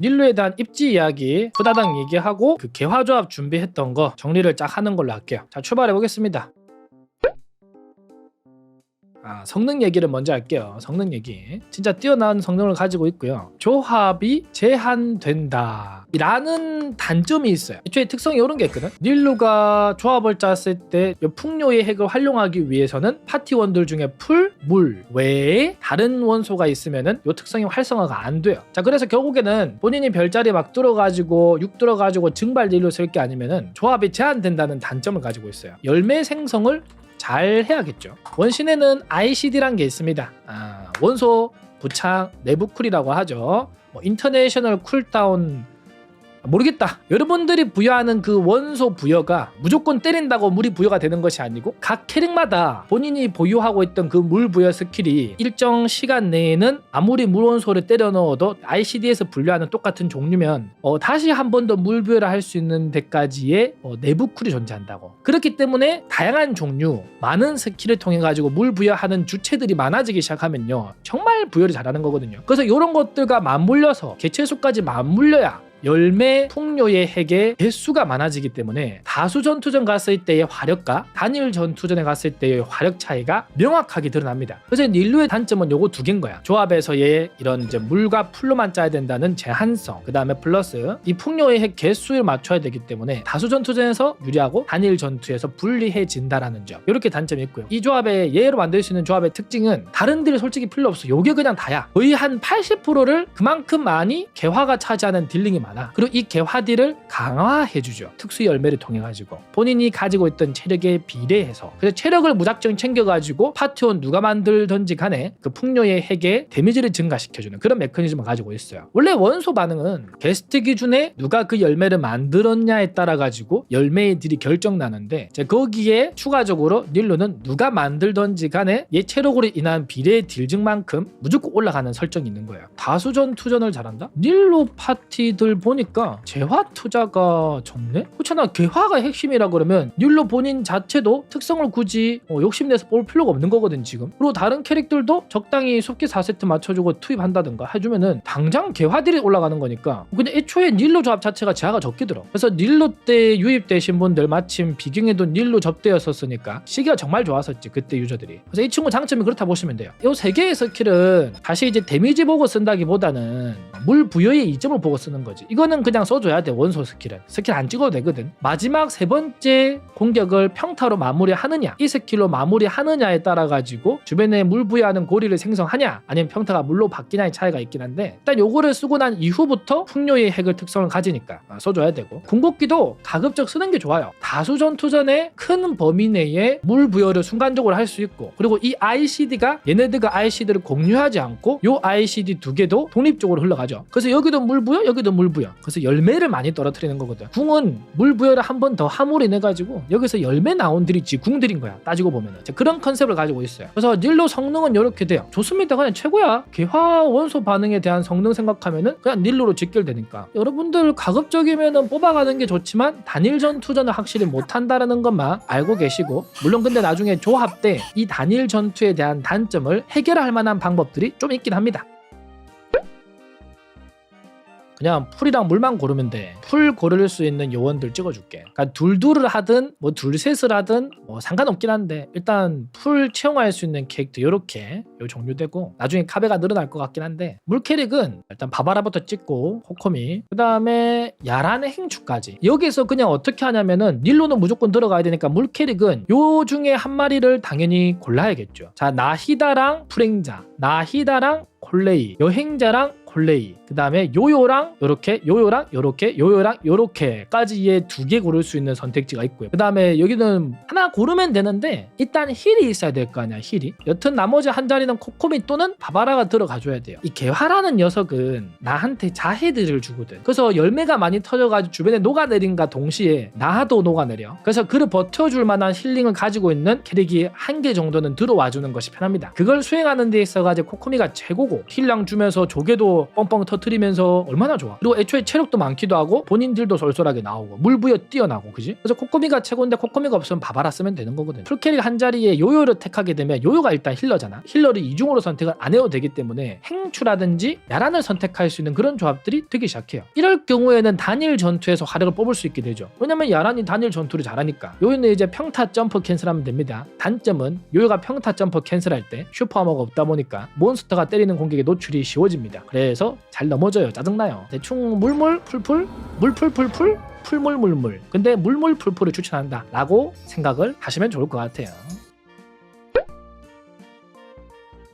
닐루에 대한 입지 이야기 후다닥 얘기하고 그 개화조합 준비했던 거 정리를 쫙 하는 걸로 할게요. 자 출발해 보겠습니다. 아, 성능 얘기를 먼저 할게요. 성능 얘기. 진짜 뛰어난 성능을 가지고 있고요. 조합이 제한된다. 라는 단점이 있어요. 애초에 특성이 이런 게 있거든. 닐루가 조합을 짰을 때 풍요의 핵을 활용하기 위해서는 파티원들 중에 풀, 물 외에 다른 원소가 있으면은 이 특성이 활성화가 안 돼요. 자, 그래서 결국에는 본인이 별자리 막 뚫어가지고 육 뚫어가지고 증발 닐루 쓸 게 아니면은 조합이 제한된다는 단점을 가지고 있어요. 열매 생성을 잘 해야겠죠. 원신에는 ICD란 게 있습니다. 아, 원소 부착 내부 쿨이라고 하죠. 뭐 인터내셔널 쿨다운 모르겠다. 여러분들이 부여하는 그 원소 부여가 무조건 때린다고 물이 부여가 되는 것이 아니고 각 캐릭마다 본인이 보유하고 있던 그 물 부여 스킬이 일정 시간 내에는 아무리 물 원소를 때려 넣어도 ICD에서 분류하는 똑같은 종류면 어, 다시 한 번 더 물 부여를 할 수 있는 데까지의 어, 내부 쿨이 존재한다고. 그렇기 때문에 다양한 종류, 많은 스킬을 통해 가지고 물 부여하는 주체들이 많아지기 시작하면요. 정말 부여를 잘하는 거거든요. 그래서 이런 것들과 맞물려서 개체수까지 맞물려야 열매 풍요의 핵의 개수가 많아지기 때문에 다수 전투전 갔을 때의 화력과 단일 전투전에 갔을 때의 화력 차이가 명확하게 드러납니다. 그래서 닐루의 단점은 요거 두 개인 거야. 조합에서의 이런 이제 물과 풀로만 짜야 된다는 제한성, 그 다음에 플러스 이 풍요의 핵 개수를 맞춰야 되기 때문에 다수 전투전에서 유리하고 단일 전투에서 불리해진다라는 점. 이렇게 단점이 있고요. 이 조합의 예로 만들 수 있는 조합의 특징은 다른 딜 솔직히 필요 없어. 요게 그냥 다야. 거의 한 80%를 그만큼 많이 개화가 차지하는 딜링이 많아. 그리고 이 개화딜을 강화해 주죠. 특수 열매를 통해 가지고 본인이 가지고 있던 체력에 비례해서 그래서 체력을 무작정 챙겨 가지고 파티원 누가 만들던지 간에 그 풍요의 핵의 데미지를 증가시켜 주는 그런 메커니즘을 가지고 있어요. 원래 원소 반응은 게스트 기준에 누가 그 열매를 만들었냐에 따라 가지고 열매의 딜이 결정 나는데 이제 거기에 추가적으로 닐루는 누가 만들던지 간에 얘 체력으로 인한 비례 딜증만큼 무조건 올라가는 설정이 있는 거예요. 다수전 투전을 잘한다? 닐루 파티들 보니까 재화 투자가 적네? 그렇잖아 개화가 핵심이라 그러면 닐루 본인 자체도 특성을 굳이 어, 욕심내서 볼 필요가 없는 거거든 지금. 그리고 다른 캐릭들도 적당히 속기 4세트 맞춰주고 투입한다든가 해주면은 당장 개화들이 올라가는 거니까 근데 애초에 닐루 조합 자체가 재화가 적게 들어 그래서 닐루 때 유입되신 분들 마침 비경에도 닐루 접대였었으니까 시기가 정말 좋았었지 그때 유저들이. 그래서 이 친구 장점이 그렇다 보시면 돼요. 이 세 개의 스킬은 다시 이제 데미지 보고 쓴다기보다는 물 부여의 이점을 보고 쓰는 거지 이거는 그냥 써줘야 돼 원소 스킬은. 스킬 안 찍어도 되거든. 마지막 세 번째 공격을 평타로 마무리하느냐 이 스킬로 마무리하느냐에 따라 가지고 주변에 물 부여하는 고리를 생성하냐 아니면 평타가 물로 바뀌냐의 차이가 있긴 한데 일단 요거를 쓰고 난 이후부터 풍요의 핵을 특성을 가지니까 아, 써줘야 되고. 궁극기도 가급적 쓰는 게 좋아요. 다수 전투전에 큰 범위 내에 물 부여를 순간적으로 할 수 있고 그리고 이 ICD가 얘네들과 ICD를 공유하지 않고 요 ICD 두 개도 독립적으로 흘러가죠. 그래서 여기도 물 부여 여기도 물 부여. 그래서 열매를 많이 떨어뜨리는 거거든. 궁은 물 부여를 한 번 더 함으로 인해 가지고 여기서 열매 나온 들이지 궁들인 거야. 따지고 보면은. 자, 그런 컨셉을 가지고 있어요. 그래서 닐로 성능은 이렇게 돼요. 좋습니다. 그냥 최고야. 개화 원소 반응에 대한 성능 생각하면은 그냥 닐로로 직결되니까. 여러분들 가급적이면은 뽑아가는 게 좋지만 단일 전투전을 확실히 못한다라는 것만 알고 계시고 물론 근데 나중에 조합 때 이 단일 전투에 대한 단점을 해결할 만한 방법들이 좀 있긴 합니다 그냥 풀이랑 물만 고르면 돼. 풀 고를 수 있는 요원들 찍어줄게. 그러니까 둘둘을 하든 뭐 둘셋을 하든 뭐 상관없긴 한데 일단 풀 채용할 수 있는 캐릭터 요렇게 요 종류되고 나중에 카베가 늘어날 것 같긴 한데 물 캐릭은 일단 바바라부터 찍고 코코미 그 다음에 야란의 행추까지 여기서 그냥 어떻게 하냐면은 닐로는 무조건 들어가야 되니까 물 캐릭은 요 중에 한 마리를 당연히 골라야겠죠. 자 나히다랑 불행자 나히다랑 콜레이 여행자랑 콜레이 그 다음에 요요랑 요렇게 요요랑 요렇게 요요랑 요렇게까지의 두 개 고를 수 있는 선택지가 있고요. 그 다음에 여기는 하나 고르면 되는데 일단 힐이 있어야 될 거 아니야 힐이? 여튼 나머지 한 자리는 코코미 또는 바바라가 들어가 줘야 돼요. 이 개화라는 녀석은 나한테 자해들을 주거든. 그래서 열매가 많이 터져가지고 주변에 녹아내린과 동시에 나도 녹아내려. 그래서 그를 버텨줄 만한 힐링을 가지고 있는 캐릭이 한 개 정도는 들어와 주는 것이 편합니다. 그걸 수행하는 데 있어가 지고 코코미가 최고고 힐량 주면서 조개도 뻥뻥 터트리면서 얼마나 좋아. 그리고 애초에 체력도 많기도 하고 본인들도 쏠쏠하게 나오고 물 부여 뛰어나고 그지? 그래서 코코미가 최고인데 코코미가 없으면 바바라 쓰면 되는 거거든. 풀캐릭 한 자리에 요요를 택하게 되면 요요가 일단 힐러잖아. 힐러를 이중으로 선택을 안 해도 되기 때문에 행추라든지 야란을 선택할 수 있는 그런 조합들이 되기 시작해요. 이럴 경우에는 단일 전투에서 화력을 뽑을 수 있게 되죠. 왜냐면 야란이 단일 전투를 잘하니까. 요요는 이제 평타 점프 캔슬하면 됩니다. 단점은 요요가 평타 점프 캔슬할 때 슈퍼하머가 없다 보니까 몬스터가 때리는 공격에 노출이 쉬워집니다. 그래서 잘 넘어져요. 짜증나요. 대충 물물 풀풀 물풀풀풀 풀물물물. 근데 물물풀풀을 추천한다. 라고 생각을 하시면 좋을 것 같아요.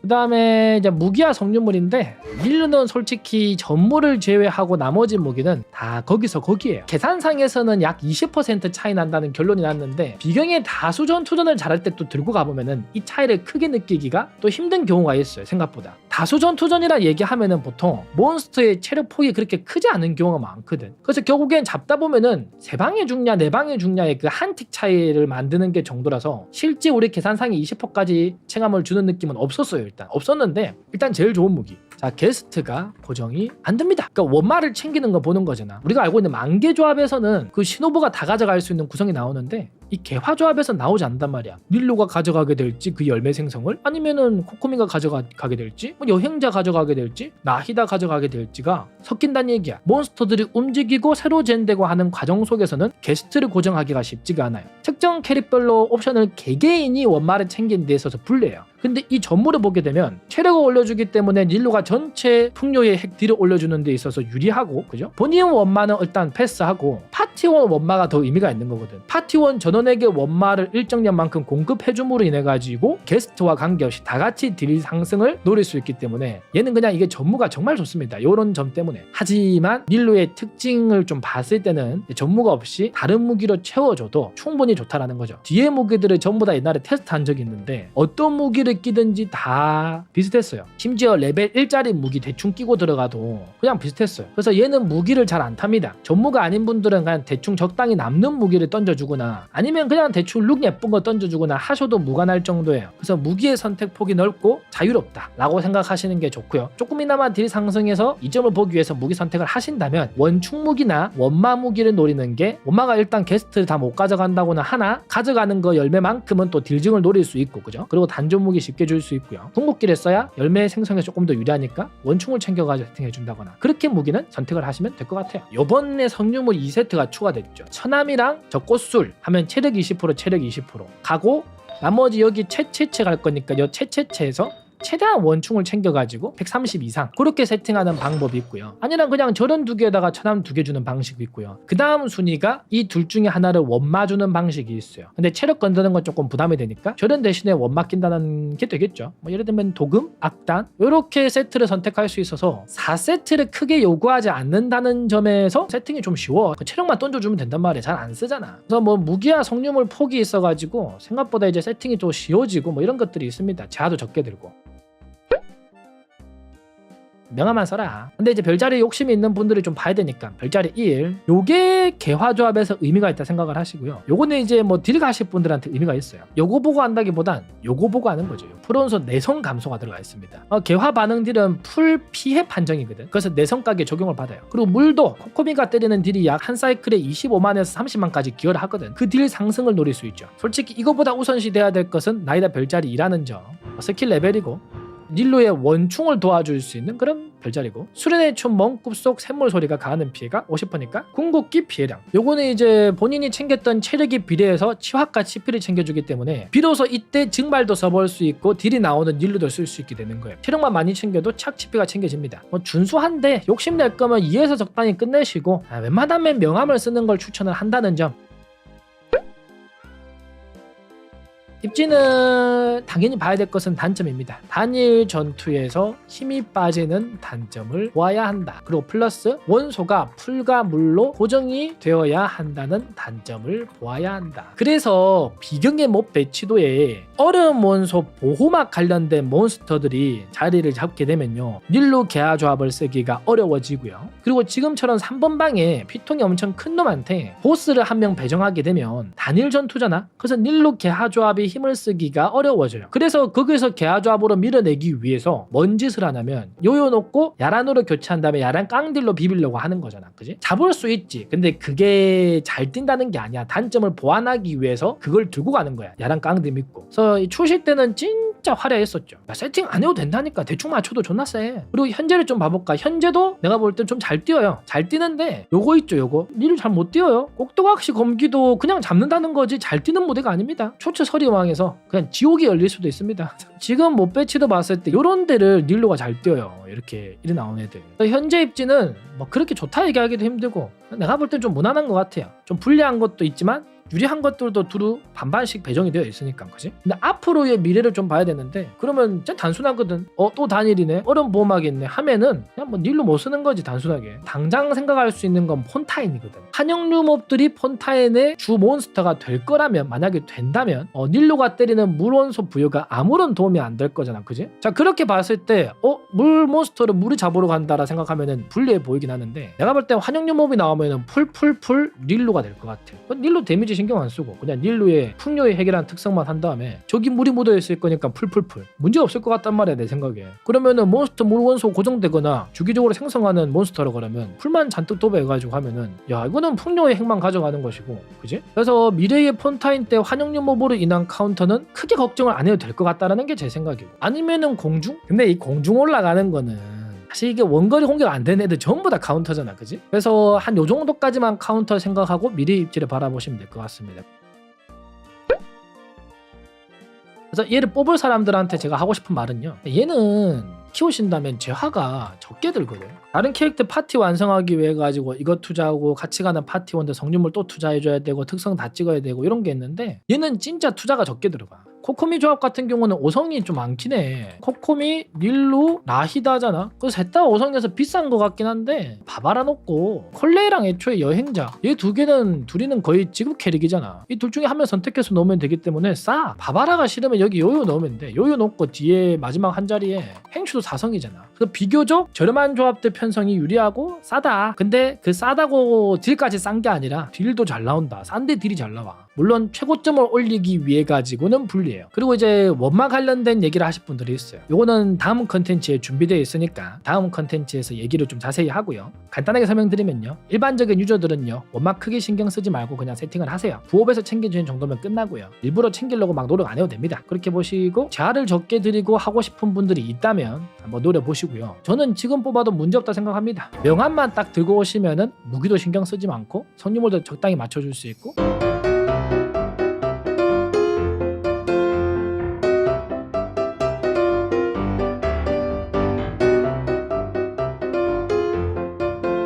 그 다음에 이제 무기와 성유물인데 밀루는 솔직히 전물을 제외하고 나머지 무기는 다 거기서 거기에요. 계산상에서는 약 20% 차이 난다는 결론이 났는데 비경의 다수 전 투전을 잘할 때 또 들고 가보면은 이 차이를 크게 느끼기가 또 힘든 경우가 있어요. 생각보다. 다수 전투전이라 얘기하면은 보통 몬스터의 체력 폭이 그렇게 크지 않은 경우가 많거든. 그래서 결국엔 잡다 보면은 세 방에 죽냐 네 방에 죽냐의 그 한 틱 차이를 만드는 게 정도라서 실제 우리 계산상에 20%까지 체감을 주는 느낌은 없었어요. 일단 없었는데 일단 제일 좋은 무기. 자 게스트가 고정이 안 됩니다. 그러니까 원마를 챙기는 거 보는 거잖아. 우리가 알고 있는 만개 조합에서는 그 신호부가 다 가져갈 수 있는 구성이 나오는데 이 개화 조합에서 나오지 않단 말이야. 닐로가 가져가게 될지 그 열매 생성을 아니면은 코코미가 가져가게 될지 뭐 여행자 가져가게 될지 나히다 가져가게 될지가 섞인다는 얘기야. 몬스터들이 움직이고 새로 젠되고 하는 과정 속에서는 게스트를 고정하기가 쉽지가 않아요. 특정 캐릭별로 옵션을 개개인이 원마를 챙기는 데 있어서 불려요. 근데 이 전물을 보게 되면 체력을 올려주기 때문에 닐로가 전체 풍요의 핵 딜을 올려주는 데 있어서 유리하고 그죠? 본인 원마는 일단 패스하고 파티원 원마가 더 의미가 있는 거거든. 파티원 전원에게 원마를 일정량만큼 공급해줌으로 인해 가지고 게스트와 관계없이 다 같이 딜 상승을 노릴 수 있기 때문에 얘는 그냥 이게 전무가 정말 좋습니다. 이런 점 때문에. 하지만 닐로의 특징을 좀 봤을 때는 전무가 없이 다른 무기로 채워줘도 충분히 좋다라는 거죠. 뒤에 무기들을 전부 다 옛날에 테스트한 적이 있는데 어떤 무기를 끼든지 다 비슷했어요. 심지어 레벨 1짜리 무기 대충 끼고 들어가도 그냥 비슷했어요. 그래서 얘는 무기를 잘 안 탑니다. 전무가 아닌 분들은 그냥 대충 적당히 남는 무기를 던져주거나 아니면 그냥 대충 룩 예쁜 거 던져주거나 하셔도 무관할 정도예요. 그래서 무기의 선택 폭이 넓고 자유롭다 라고 생각하시는 게 좋고요. 조금이나마 딜 상승해서 이점을 보기 위해서 무기 선택을 하신다면 원충 무기나 원마 무기를 노리는 게 원마가 일단 게스트를 다 못 가져간다거나 하나 가져가는 거 열매만큼은 또 딜증을 노릴 수 있고 그죠? 그리고 단전 무기 쉽게 줄 수 있고요. 궁극기를 써야 열매 생성에 조금 더 유리하니까 원충을 챙겨가지고 세팅해 준다거나 그렇게 무기는 선택을 하시면 될 것 같아요. 요번에 성유물 2세트가 추가됐죠. 천암이랑 저 꽃술 하면 체력 20% 체력 20% 가고 나머지 여기 채채채 갈 거니까 요 채채채에서 최대한 원충을 챙겨가지고 130 이상 그렇게 세팅하는 방법이 있고요. 아니면 그냥 저런 두 개에다가 천암 두개 주는 방식이 있고요. 그 다음 순위가 이 둘 중에 하나를 원마 주는 방식이 있어요. 근데 체력 건드는 건 조금 부담이 되니까 저런 대신에 원마 낀다는 게 되겠죠. 뭐 예를 들면 도금, 악단 이렇게 세트를 선택할 수 있어서 4세트를 크게 요구하지 않는다는 점에서 세팅이 좀 쉬워. 그 체력만 던져주면 된단 말이야. 잘안 쓰잖아. 그래서 뭐 무기와 성유물 폭이 있어가지고 생각보다 이제 세팅이 좀 쉬워지고 뭐 이런 것들이 있습니다. 자도 적게 들고. 명함만 써라. 근데 이제 별자리 욕심이 있는 분들이 좀 봐야 되니까 별자리 1 요게 개화 조합에서 의미가 있다 생각을 하시고요. 요거는 이제 뭐 딜 가실 분들한테 의미가 있어요. 요거 보고 한다기보단 요거 보고 하는 거죠. 프론소 내성 감소가 들어가 있습니다. 어, 개화 반응 딜은 풀 피해 판정이거든. 그래서 내성가게 적용을 받아요. 그리고 물도 코코미가 때리는 딜이 약 한 사이클에 25만에서 30만까지 기여를 하거든. 그 딜 상승을 노릴 수 있죠. 솔직히 이거보다 우선시 돼야 될 것은 나이다 별자리 2라는 점. 스킬 레벨이고 닐로의 원충을 도와줄 수 있는 그런 별자리고 수련의 춤 멍굽 속 샘물 소리가 가하는 피해가 50%니까 궁극기 피해량. 요거는 이제 본인이 챙겼던 체력에 비례해서 치화과 치피를 챙겨주기 때문에 비로소 이때 증발도 써볼 수 있고 딜이 나오는 닐로도 쓸 수 있게 되는 거예요. 체력만 많이 챙겨도 착 치피가 챙겨집니다. 뭐 준수한데 욕심낼 거면 2에서 적당히 끝내시고 아, 웬만하면 명함을 쓰는 걸 추천을 한다는 점 입지는 당연히 봐야 될 것은 단점입니다. 단일 전투에서 힘이 빠지는 단점을 보아야 한다. 그리고 플러스 원소가 풀과 물로 고정이 되어야 한다는 단점을 보아야 한다. 그래서 비경의 몹 배치도에 얼음 원소 보호막 관련된 몬스터들이 자리를 잡게 되면요. 닐로 개화 조합을 쓰기가 어려워지고요. 그리고 지금처럼 3번 방에 피통이 엄청 큰 놈한테 보스를 한 명 배정하게 되면 단일 전투잖아. 그래서 닐로 개화 조합이 힘을 쓰기가 어려워져요. 그래서 거기서 개화조합으로 밀어내기 위해서 뭔 짓을 하냐면 요요 놓고 야란으로 교체한 다음에 야란 깡딜로 비비려고 하는 거잖아. 그지? 잡을 수 있지. 근데 그게 잘 뛴다는 게 아니야. 단점을 보완하기 위해서 그걸 두고 가는 거야. 야란 깡딜 믿고. 그래서 이 출시 때는 진짜 화려했었죠. 야, 세팅 안 해도 된다니까. 대충 맞춰도 존나 세. 그리고 현재를 좀 봐볼까. 현재도 내가 볼 땐 좀 잘 뛰어요. 잘 뛰는데 요거 있죠, 요거. 니를 잘 못 뛰어요. 꼭두각시 검기도 그냥 잡는다는 거지 잘 뛰는 모델가 아닙니다. 초초 서리왕에서 그냥 지옥이 열릴 수도 있습니다. 지금 못 배치도 봤을 때 요런 데를 닐로가 잘 뛰어요. 이렇게 이래 나온 애들. 현재 입지는 뭐 그렇게 좋다 얘기하기도 힘들고 내가 볼 땐 좀 무난한 것 같아요. 좀 불리한 것도 있지만 유리한 것들도 두루 반반씩 배정이 되어 있으니까 그지? 근데 앞으로의 미래를 좀 봐야 되는데 그러면 진짜 단순하거든. 어 또 단일이네. 어려운 보호막이 있네. 하면은 그냥 뭐 닐로 못 쓰는 거지 단순하게. 당장 생각할 수 있는 건 폰타인이거든. 한영류 몹들이 폰타인의 주 몬스터가 될 거라면 만약에 된다면 어 닐로가 때리는 물원소 부여가 아무런 도움이 안 될 거잖아 그지? 자 그렇게 봤을 때 어 물 몬스터를 물이 잡으러 간다라 생각하면은 불리해 보이긴 하는데 내가 볼 때 환영류 몹이 나오면은 풀풀풀 닐로가 될 것 같아. 어, 닐로 데미지 신경 안 쓰고 그냥 닐로의 풍요의 해결한 특성만 한 다음에 저기 물이 묻어 있을 거니까 풀풀풀 문제 없을 것 같단 말이야 내 생각에 그러면은 몬스터 물 원소 고정되거나 주기적으로 생성하는 몬스터로 그러면 풀만 잔뜩 도배해가지고 하면은 야 이거는 풍요의 핵만 가져가는 것이고 그지? 그래서 미래의 폰타인 때 환영류 몹으로 인한 카운터는 크게 걱정을 안 해도 될 것 같다라는 게 제 생각이고 아니면은 공중? 근데 이 공중 올라가는 거는 사실 이게 원거리 공격 안 되는 애들 전부 다 카운터잖아 그지? 그래서 한 요 정도까지만 카운터 생각하고 미래 입지를 바라보시면 될 것 같습니다. 그래서 얘를 뽑을 사람들한테 제가 하고 싶은 말은요. 얘는 키우신다면 재화가 적게 들거든. 다른 캐릭터 파티 완성하기 위해 가지고 이거 투자하고 같이 가는 파티원들 성률물 또 투자해줘야 되고 특성 다 찍어야 되고 이런 게 있는데 얘는 진짜 투자가 적게 들어가 코코미 조합 같은 경우는 5성이 좀 많긴 해. 코코미, 닐루, 라히다잖아. 그 셋 다 5성에서 비싼 것 같긴 한데 바바라 놓고 콜레이랑 애초에 여행자. 얘 두 개는 둘이는 거의 지급 캐릭이잖아. 이 둘 중에 한 명 선택해서 넣으면 되기 때문에 싸. 바바라가 싫으면 여기 요요 넣으면 돼. 요요 넣고 뒤에 마지막 한 자리에 행추도 4성이잖아. 그래서 비교적 저렴한 조합들 편성이 유리하고 싸다. 근데 그 싸다고 딜까지 싼 게 아니라 딜도 잘 나온다. 싼데 딜이 잘 나와 물론 최고점을 올리기 위해 가지고는 불리해요. 그리고 이제 원마 관련된 얘기를 하실 분들이 있어요. 요거는 다음 컨텐츠에 준비되어 있으니까 다음 컨텐츠에서 얘기를 좀 자세히 하고요. 간단하게 설명드리면요. 일반적인 유저들은요. 원마 크게 신경 쓰지 말고 그냥 세팅을 하세요. 부업에서 챙겨주는 정도면 끝나고요. 일부러 챙기려고 막 노력 안 해도 됩니다. 그렇게 보시고 자를 적게 드리고 하고 싶은 분들이 있다면 한번 노려보시고요. 저는 지금 뽑아도 문제없다 생각합니다. 명함만 딱 들고 오시면은 무기도 신경 쓰지 않고 손님들도 적당히 맞춰줄 수 있고